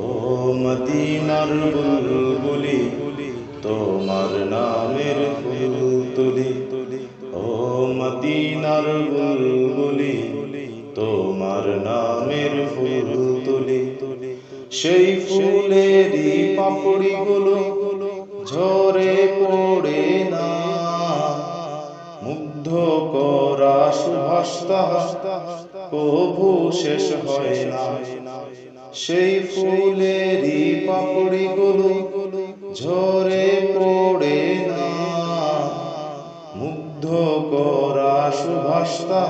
ও মদিনার বুলবুলি, তোমার নামের ফুল তুলি ও মদিনার বুলবুলি, তোমার নামের ফুল তুলি সেই ফুলেরই পাপড়ি গুলো ঝরে পড়ে না। মুগ্ধ করা সুভাষতা কভু শেষ হয় না। সেই ফুলেরই পাপড়ি গুলো ঝরে পড়ে না। মুগ্ধ করা সুভাষতা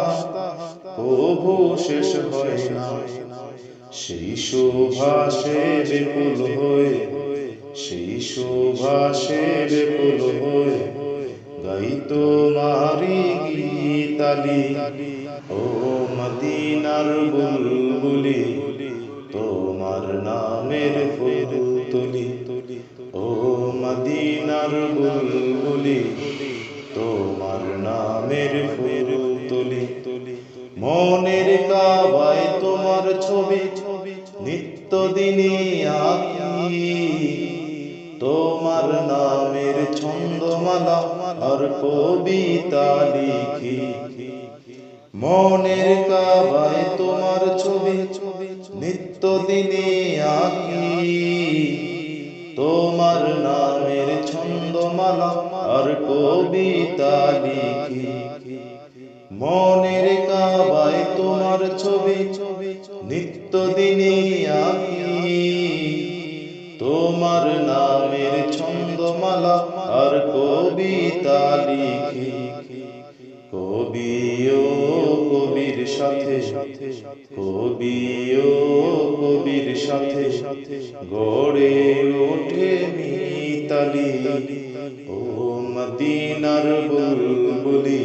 কভু শেষ হয় না। সেই সুভাষে বিপুল হয়ে, সেই সুভাষে বিপুল হয়ে গাই তোমারি গীতালি। ও মদিনার বুলবুলি তোমার নামের ফুল তুলি তুলি ও মদিনার বুলবুলি, তোমার নামের ফুল তুলি তুলি মনের কাবায় তোমার ছবি নিত্য দিনই আঁকি। তোমার নামের ছন্দমালা আর কবিতা লিখি। মনের কাবায় তোমার ছবি নিত্য দিনে আঁকি। তোমার নামের ছন্দমালা আর কবিতা লিখি। মনের কাবায় তোমার ছবি নিত্য দিনে আঁকি। তোমার নামের ছন্দমালা আর কবিতা লিখি। কবি ও কবির সাথে, কবি ও কবির সাথে গড়ে ওঠে মিতালি। ও মদিনার বুলবুলি,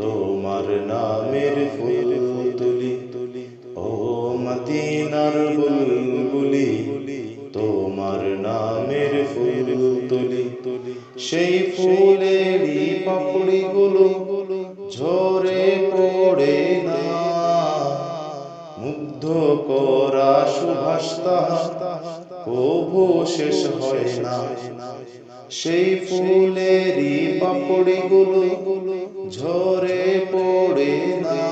তোমার নামের ফুল তুলি ও মদিনার বুলবুলি, তোমার নামের ফুল তুলি সেই ফুলেরই পাপড়ি গুলো ঝরে করা সুভাষতা কভু শেষ হয় না। সেই ফুলেরই পাপড়ি গুলো ঝরে পড়ে না।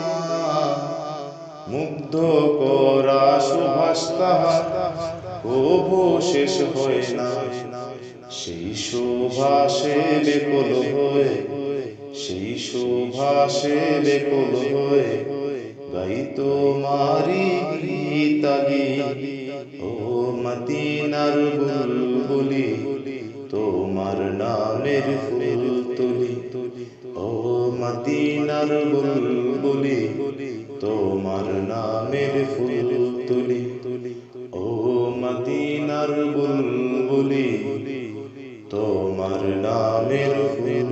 মুগ্ধ করা সুভাষতা কভু শেষ হয় না। সেই সুভাষে বেকুল হয়ে, সেই সুভাষে বেকুল হয়ে গাই তোমারি গীতালি ও মদিনার বুলবুলি, তোমার নামের ফুল তুলি। ও মদিনার বুলবুলি, তোমার নামের ফুল তুলি। ও মদিনার বুলবুলি, তোমার নামের ফুল